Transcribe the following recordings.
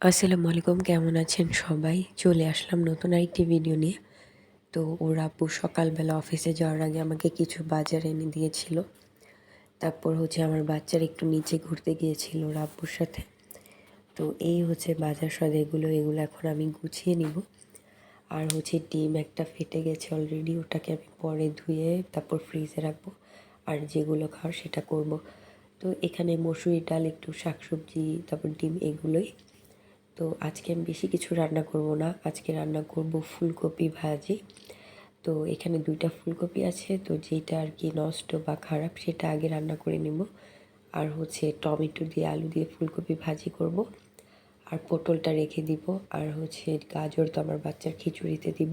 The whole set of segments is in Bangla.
আসসালামু আলাইকুম, কেমন আছেন সবাই? চলে আসলাম নতুন আরেকটি ভিডিও নিয়ে। তো ওর আব্বু সকালবেলা অফিসে যাওয়ার আগে আমাকে কিছু বাজার এনে দিয়েছিল। তারপর হচ্ছে আমার বাচ্চার একটু নিচে ঘুরতে গিয়েছিল ওর আব্বুর সাথে। তো এই হচ্ছে বাজার সদ এগুলো এগুলো এখন আমি গুছিয়ে নিব। আর হচ্ছে ডিম একটা ফেটে গেছে অলরেডি ওটাকে আমি পরে ধুয়ে তারপর ফ্রিজে রাখব। আর যেগুলো খাওয়ার সেটা করব। তো এখানে মসুরি ডাল, একটু শাকসবজি, তারপর ডিম, এগুলোই। তো আজকে আমি বেশি কিছু রান্না করব না। আজকে রান্না করব ফুলকপি ভাজি। তো এখানে দুইটা ফুলকপি আছে, তো যেটা আর কি নষ্ট বা খারাপ সেটা আগে রান্না করে নেব। আর হচ্ছে টমেটো দিয়ে, আলু দিয়ে ফুলকপি ভাজি করব। আর পটলটা রেখে দিব। আর হচ্ছে গাজর তো আমার বাচ্চার খিচুড়িতে দিব।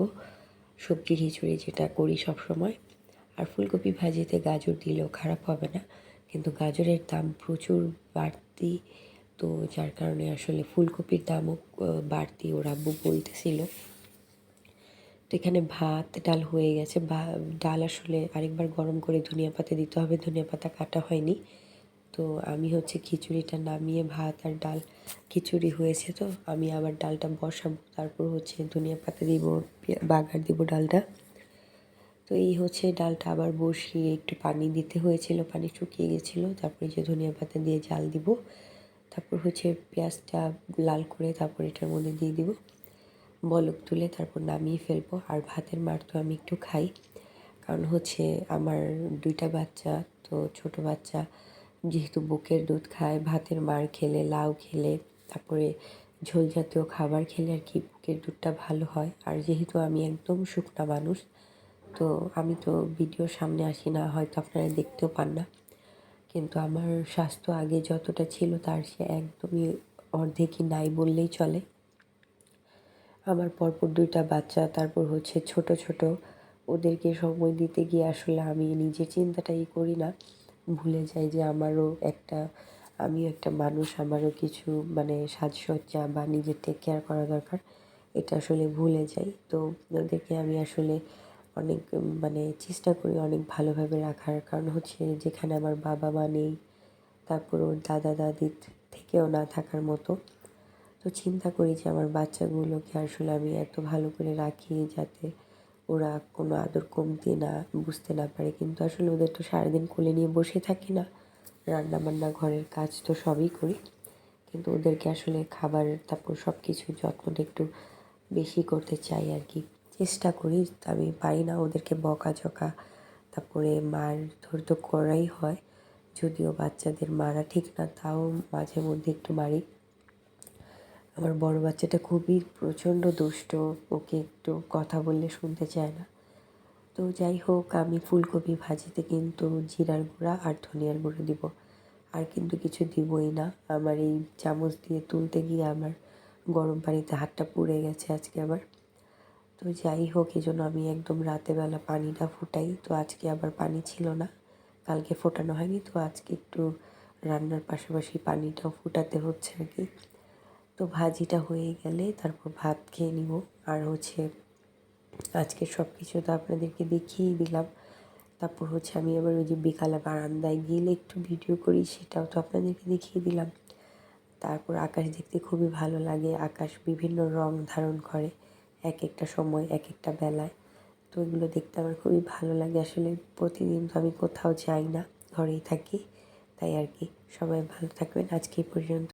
সবজি খিচুড়ি যেটা করি সব সময় আর ফুলকপি ভাজিতে গাজর দিলেও খারাপ হবে না। কিন্তু গাজরের দাম প্রচুর বাড়তি। তো যার কারণে আসলে ফুলকপির দামও বাড়তি ওর আব্বু বলতেছিল। তো এখানে ভাত, ডাল হয়ে গেছে। ডাল আসলে আরেকবার গরম করে ধনিয়া পাতা দিতে হবে। ধনিয়া পাতা কাটা হয়নি। তো আমি হচ্ছে খিচুড়িটা নামিয়ে ভাত আর ডাল, খিচুড়ি হয়েছে তো আমি আবার ডালটা বসাবো। তারপর হচ্ছে ধনিয়া পাতা দিব বাগার দিব ডালটা। তো এই হচ্ছে ডালটা আবার বসিয়ে একটু পানি দিতে হয়েছিল, পানি শুকিয়ে গেছিল। তারপরে যে ধনিয়া পাতা দিয়ে জাল দিব। তারপর হচ্ছে পেঁয়াজটা লাল করে তারপর এটার মধ্যে দিয়ে দিব। বলক তুলে তারপর নামিয়ে ফেলব। আর ভাতের মার তো আমি একটু খাই। কারণ হচ্ছে আমার দুইটা বাচ্চা, তো ছোট বাচ্চা যেহেতু বুকের দুধ খায়, ভাতের মার খেলে, লাউ খেলে, তারপরে ঝোল জাতীয় খাবার খেলে আর কি বুকের দুধটা ভালো হয়। আর যেহেতু আমি একদম শুকনা মানুষ, তো আমি তো ভিডিওর সামনে আসি না, হয়তো আপনারা দেখতেও পান না। কিন্তু আমার স্বাস্থ্য আগে যতটা ছিল তার সে একদমই অর্ধেকই নাই বললেই চলে। আমার পরপর দুইটা বাচ্চা, তারপর হচ্ছে ছোট ছোট। ওদেরকে সময় দিতে গিয়ে আসলে আমি নিজের চিন্তাটাই করি না। ভুলে যাই যে আমারও একটা, আমিও একটা মানুষ, আমারও কিছু মানে সাজসজ্জা বা নিজের টেক কেয়ার করা দরকার। এটা আসলে ভুলে যাই। তো ওদেরকে আমি আসলে অনেক মানে চেষ্টা করি অনেক ভালোভাবে রাখার। কারণ হচ্ছে যেখানে আমার বাবা মা নেই, তারপর ওর দাদা দাদির থেকেও না থাকার মতো। তো চিন্তা করি যে আমার বাচ্চাগুলোকে আসলে আমি এত ভালো করে রাখি যাতে ওরা কোনো আদর কমতি না, বুঝতে না পারে। কিন্তু আসলে ওদের তো সারাদিন কোলে নিয়ে বসে থাকি না। রান্না বান্না ঘরের কাজ তো সবই করি। কিন্তু ওদেরকে আসলে খাবার, তারপর সব কিছু যত্নটা একটু বেশি করতে চাই আর কি। চেষ্টা করি আমি পারি না। ওদেরকে বকাঝকা, তারপরে মার ধর তো করাই হয়। যদিও বাচ্চাদের মারা ঠিক না, তাও মাঝে মধ্যে একটু মারি। আমার বড় বাচ্চাটা খুবই প্রচণ্ড দুষ্ট, ওকে একটু কথা বললে শুনতে চায় না। তো যাই হোক, আমি ফুলকপি ভাজিতে কিন্তু জিরার গুঁড়া আর ধনিয়ার গুঁড়ো দিব। আর কিন্তু কিছু দিবই না। আমার এই চামচ দিয়ে তুলতে গিয়ে আমার গরম পানিতে হাতটা পুড়ে গেছে আজকে আবার। তো যাই হোক, এই জন্য আমি একদম রাতেবেলা পানিটা ফুটাই। তো আজকে আবার পানি ছিল না, কালকে ফোটানো হয়নি। তো আজকে একটু রান্নার পাশাপাশি পানিটাও ফুটাতে হচ্ছে আর কি। তো ভাজিটা হয়ে গেলে তারপর ভাত খেয়ে নিব। আর হচ্ছে আজকে সব কিছু তো আপনাদেরকে দেখিয়েই দিলাম। তারপর হচ্ছে আমি আবার ওই যে বিকালে বারান্দায় গেলে একটু ভিডিও করি, সেটাও তো আপনাদেরকে দেখিয়ে দিলাম। তারপর আকাশ দেখতে খুবই ভালো লাগে। আকাশ বিভিন্ন রং ধারণ করে। এক একটা সময় এক একটা বেলায়। তো এগুলো দেখতে আমার খুবই ভালো লাগে। আসলে প্রতিদিন তো আমি কোথাও যাই না, ঘরেই থাকি। তাই আর কি। সবাই ভালো থাকবেন। আজকে পর্যন্ত।